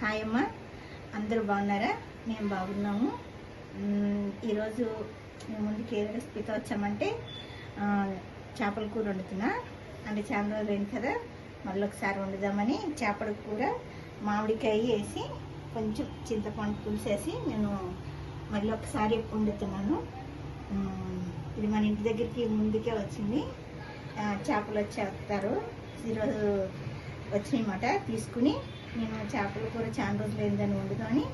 Hi అమ్మ. అందరూ బాగున్నారా? మేము బాగున్నాము. ఈరోజు మేము ముందుకు ఏ రెసిపీతో వచ్చామంటే చేపల కూర వండుతున్నా. అంటే చాలా రోజులు అయింది కదా మళ్ళీ ఒకసారి వండుదామని చేపల కూర మామిడికాయ వేసి కొంచెం చింతపండు పులిసేసి నేను మళ్ళీ ఒకసారి వండుతున్నాను. ఇది మన ఇంటి దగ్గరికి ముందుకే వచ్చింది. చేపలు వచ్చేస్తారు. ఈరోజు వచ్చినాయన్నమాట తీసుకుని నేను చేపల కూర చాలా రోజులు అయిందని వండుకొని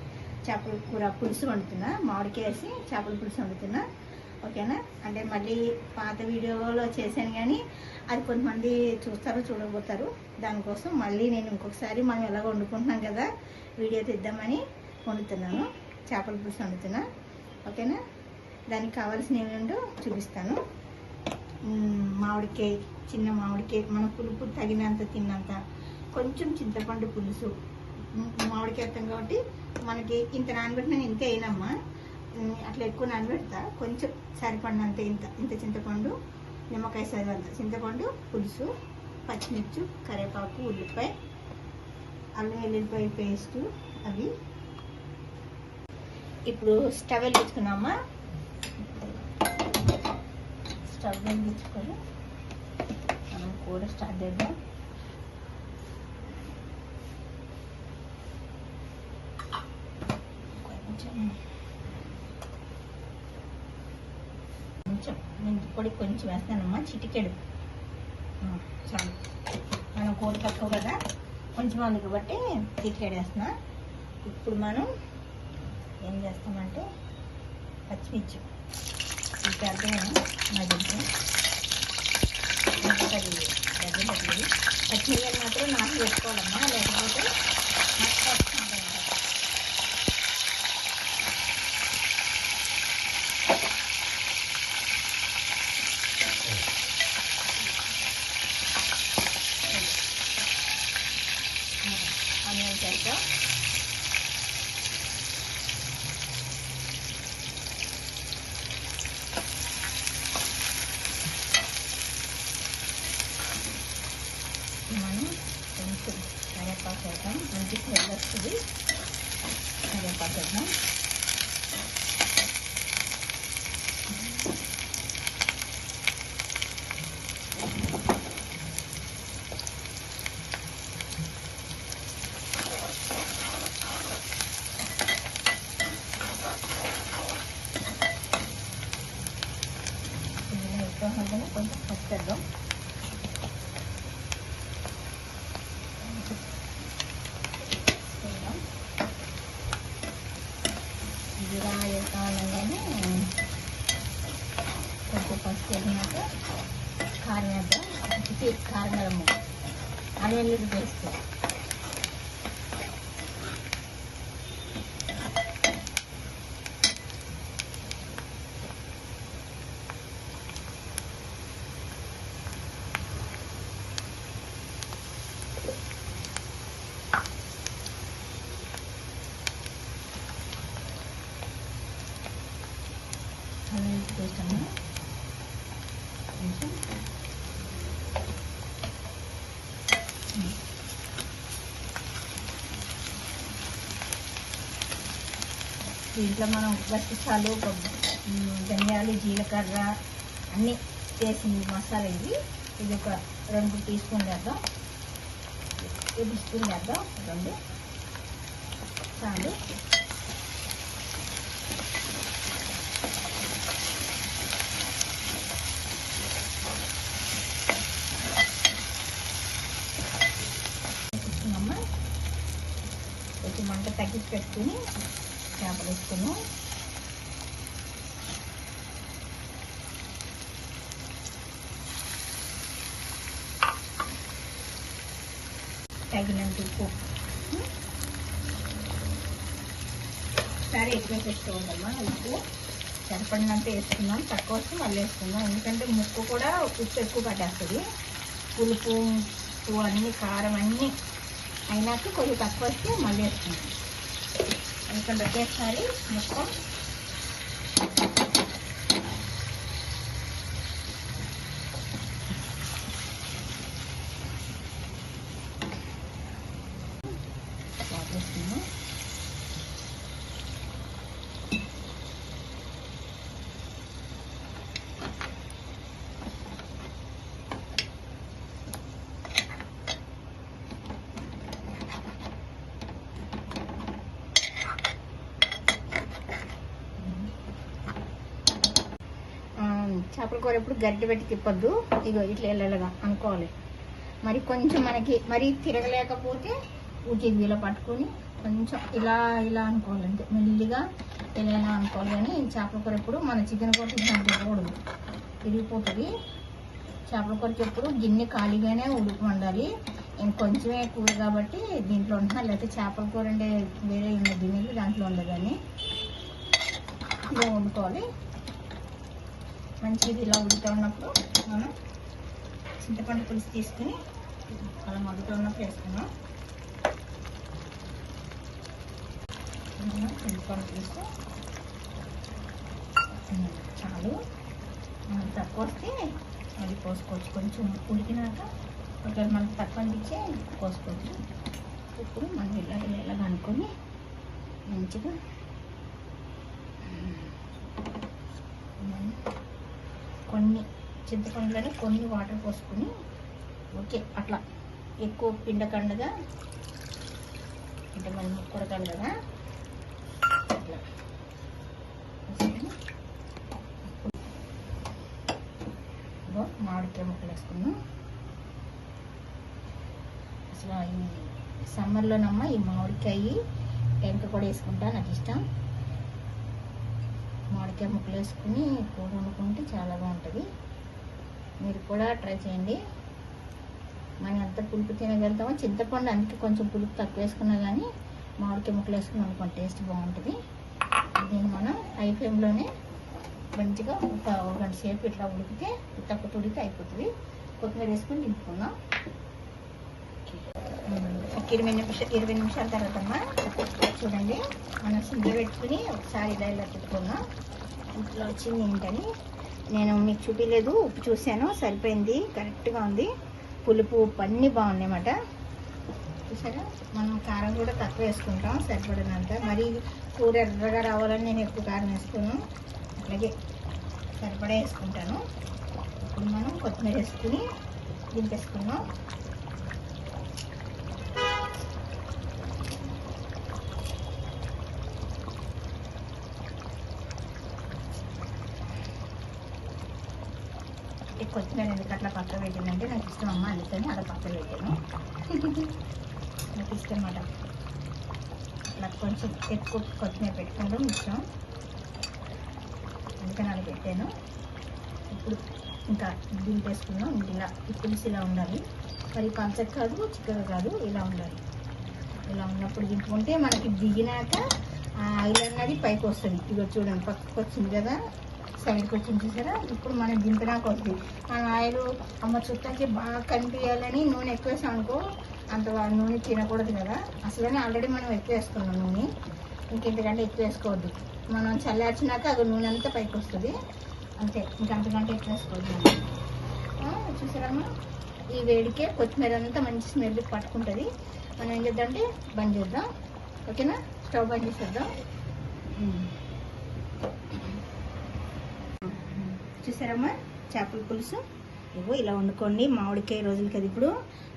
చేపల కూర పులుసు వండుతున్నా. మామిడికాయ వేసి చేపల పులుసు వండుతున్నా. ఓకేనా? అంటే మళ్ళీ పాత వీడియోలో చేశాను కానీ అది కొంతమంది చూస్తారో చూడబోతారు. దానికోసం మళ్ళీ నేను ఇంకొకసారి మనం ఎలా వండుకుంటున్నాం కదా వీడియో తీద్దామని వండుతున్నాను. చేపల పులుసు వండుతున్నా. ఓకేనా? దానికి కావాల్సిన ఏమేంటో చూపిస్తాను. మామిడికాయ చిన్న మామిడికాయ మన పులుపు తగినంత తిన్నంత కొంచెం చింతపండు పులుసు. మ్మ్, మామిడికాయ వేస్తాం కాబట్టి మనకి ఇంత నానబెట్టిన ఇంతే అయినమ్మా. అట్లా ఎక్కువ నానబెడతా. కొంచెం సరిపడినంత ఇంత ఇంత చింతపండు నిమ్మకాయ సరిపడంత చింతపండు పులుసు పచ్చిమిర్చి కరివేపాకు ఉల్లిపాయ అల్లం వెల్లుల్లిపాయ పేస్ట్ అవి. ఇప్పుడు స్టవ్ వెలిగించుకున్నామా స్టవ్ వెలిగించుకొని మనం కూర స్టార్ట్ చేద్దాం. కొంచెం మెంతి పొడి కొంచెం వేస్తానమ్మా చిటికెడు. చాలు. మనం కూర తక్కువ కదా కొంచెం ఉంది కాబట్టి చిటికెడు వేస్తున్నా. ఇప్పుడు మనం ఏం చేస్తామంటే పచ్చిమిర్చి. ఈ మధ్య పచ్చిమిరపకాయలు మాత్రం నాకు పెట్టుకోవాలమ్మా లేకపోతే మస్తు వస్తుంది. ఆనియన్ చేద్దాం మనం కొంచెం కరివేపాకు వేద్దాం మంచి స్మెల్ వస్తుంది కరివేపాకు వేద్దాం ఇందులో ఎక్కువ ఉంటుంది కొంచెం పచ్చేద్దాం వేద్దాం. జీరా వేసుకోవాలంటే కొంచెం పసుపు వేసినాక కారం వేద్దాం ఇది కారం గరము అల్లం పేస్ట్ అల్లం పేస్ట్ దీంట్లో మనం గట్టిసాలు ధనియాలు జీలకర్ర అన్నీ వేసింది మసాలా ఇది. ఇది ఒక రెండు టీ స్పూన్ చేద్దాం టేబుల్ స్పూన్ చేద్దాం రెండు. చాలు. కొంచెం మంట తగ్గించి పెట్టుకుని చేపలు వేసుకున్నాం. తగినంత ఉప్పు. సరే ఎక్కువ వేసుకోవాలమ్మా ఉప్పు. సరిపడినంత వేసుకున్నాం తక్కువ వస్తే మళ్ళీ వేసుకుందాం. ఎందుకంటే ముక్కు కూడా ఉప్పు ఎక్కువ పట్టేస్తుంది. పులుపు ఉప్పు అన్నీ కారం అన్నీ అయినాక కొంచెం తక్కువ వస్తే మళ్ళీ వేసుకుందాం. ఎందుకంటే ఒకేసారి మొత్తం వేసుకున్నాం చేపల కూర ఎప్పుడు గడ్డి పెట్టి తిప్పొద్దు. ఇగో ఇట్లా వెళ్ళగా అనుకోవాలి. మరి కొంచెం మనకి మరి తిరగలేకపోతే ఊటి వీల పట్టుకొని కొంచెం ఇలా ఇలా అనుకోవాలి మెల్లిగా ఇలా అనుకోవాలి కానీ చేపల కూర ఎప్పుడు మన చికెన్ కూర తినకూడదు విరిగిపోతుంది. చేపల కూరకి ఎప్పుడు గిన్నె ఖాళీగానే ఉడుకు వండాలి ఇంకొంచమే కూర కాబట్టి దీంట్లో ఉంటున్నా లేకపోతే చేపల కూర అంటే వేరే ఉన్న గిన్నెలు దాంట్లో ఉండదని ఇలా వండుకోవాలి. మంచిగా ఇలా ఉడుతూ ఉన్నప్పుడు మనం చింతపండు పులుసు తీసుకుని అలా మగ్గుతూ ఉన్నప్పుడు వేసుకున్నాం చింతపండు పులుసు చాలు. మనం తక్కువ వస్తే అది పోసుకోవచ్చు కొంచెం ఉడికినాక ఒకవేళ మనకు తక్కువ అనిపించే పోసుకోవచ్చు ఇప్పుడు మనం ఇలా ఇలా అనుకొని మంచిగా కొన్ని చింతపండులని కొన్ని వాటర్ పోసుకొని ఓకే అట్లా. ఎక్కువ పిండకండగా అంటే మనం ముక్కడకండి అట్లా. మామిడికాయ ముక్కలు వేసుకున్నాం అసలు ఈ సమ్మర్లోనమ్మా ఈ మామిడికాయ టెంక కూడా వేసుకుంటా నాకు ఇష్టం. మామిడికాయ ముక్కలు వేసుకుని కూర వండుకుంటే చాలా బాగుంటుంది. మీరు కూడా ట్రై చేయండి. మనం ఎంత పులుపు తినగలుగుతామో చింతపండు అందుకే కొంచెం పులుపు తక్కువ వేసుకున్నా కానీ మామిడికాయ ముక్కలు వేసుకుని వండుకోండి టేస్ట్ బాగుంటుంది. దీన్ని మనం హై ఫ్లేమ్లోనే మంచిగా ఒక ఒక గంట సేపు ఇట్లా ఉడికితే తక్కువ తుడికి అయిపోతుంది. కొత్తిమీర వేసుకొని దింపుకుందాం. ఒక ఇరవై నిమిషాలు ఇరవై నిమిషాల తర్వాత అమ్మా చూడండి. మనం సిమ్లో పెట్టుకుని ఒకసారి ఇలా ఇలా పెట్టుకున్నాం ఇంట్లో వచ్చింది ఏంటని నేను మీకు చూపించలేదు ఉప్పు చూశాను సరిపోయింది కరెక్ట్గా ఉంది. పులుపు ఉప్పు అన్నీ బాగున్నాయి అన్నమాట. చూసారా? మనం కారం కూడా తక్కువ వేసుకుంటాం సరిపడినంత. మరి కూర ఎర్రగా రావాలని నేను ఎక్కువ కారం వేసుకున్నాను అట్లాగే సరిపడా వేసుకుంటాను. ఇప్పుడు మనం కొత్తిమీర వేసుకుని దింపేసుకున్నాం ఈ కొత్తిమీర ఎందుకు అట్లా పక్కన పెట్టిందంటే నాకు ఇష్టం అమ్మ అందుకని అలా పక్కన పెట్టాను. నాకు ఇష్టం అన్నమాట అట్లా కొంచెం ఎక్కువ కొత్తిమీర పెట్టుకోవడం ఇష్టం. అందుకని అలా పెట్టాను. ఇప్పుడు ఇంకా దింపేసుకున్నాం ఇలా పులుసు ఇలా ఉండాలి. మరి పంచక కాదు చిక్కగా కాదు ఇలా ఉండాలి. ఇలా ఉన్నప్పుడు దింపుకుంటే మనకి దిగినాక ఆయిల్ అన్నది పైకి వస్తుంది. ఇదిగో చూడండి పక్కకు వచ్చింది కదా. సైడ్కి వచ్చింది చూసారా? ఇప్పుడు మనం దింపినాక వద్దు. మన ఆయిల్ అమ్మ చుట్టానికి బాగా కనిపించాలని నూనె ఎక్కువ వేసాం అనుకో అంత నూనె తినకూడదు కదా. అసలనే ఆల్రెడీ మనం ఎక్కువ వేసుకున్నాం నూనె. ఇంకెంతకంటే ఎక్కువ వేసుకోవద్దు మనం చల్లార్చినాక అది నూనె అంతా పైకి వస్తుంది అంతే ఇంకంతకంటే ఎక్కువ వేసుకోవద్దు చూసారమ్మా? ఈ వేడికే కొత్తిమీర అంతా మంచి స్మెల్ పట్టుకుంటుంది. మనం ఏం చేద్దామంటే బంద్ చేద్దాం. ఓకేనా? స్టవ్ బంద్ చేసేద్దాం. చూసారమ్మా చేపల పులుసు. ఇగో ఇలా వండుకోండి. మామిడికాయ రోజులు కదా ఇప్పుడు.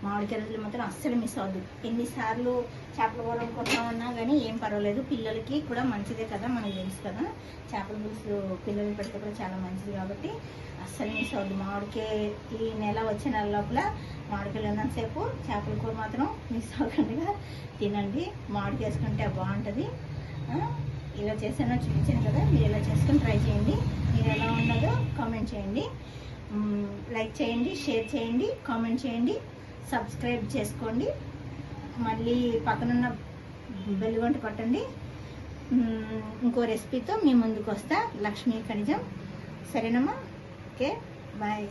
మామిడికాయ రోజులు మాత్రం అస్సలు మిస్ అవ్వద్దు. ఎన్నిసార్లు చేపల కూర వండుకుంటామన్నా కానీ ఏం పర్వాలేదు. పిల్లలకి కూడా మంచిదే కదా మనకు తెలుసు కదా. చేపల పులుసు పిల్లలు పెడితే కూడా చాలా మంచిది కాబట్టి అస్సలు మిస్ అవ్వదు మామిడికాయ ఈ నెల వచ్చే నెల లోపల మామిడికాయలు ఉన్నంతసేపు చేపల కూర మాత్రం మిస్ అవ్వకుండా తినండి. మామిడికాయ వేసుకుంటే బాగుంటుంది. ఇలా చేసానో చూపించాను కదా మీరు ఇలా చేసుకుని ట్రై చేయండి. మీరు ఎలా ఉన్నదో కామెంట్ చేయండి. లైక్ చేయండి షేర్ చేయండి కామెంట్ చేయండి సబ్స్క్రైబ్ చేసుకోండి. మళ్ళీ పక్కనున్న బెల్ కొట్టండి. ఇంకో రెసిపీతో మీ ముందుకు వస్తా లక్ష్మీ ఖనిజం సరేనమ్మా? Okay bye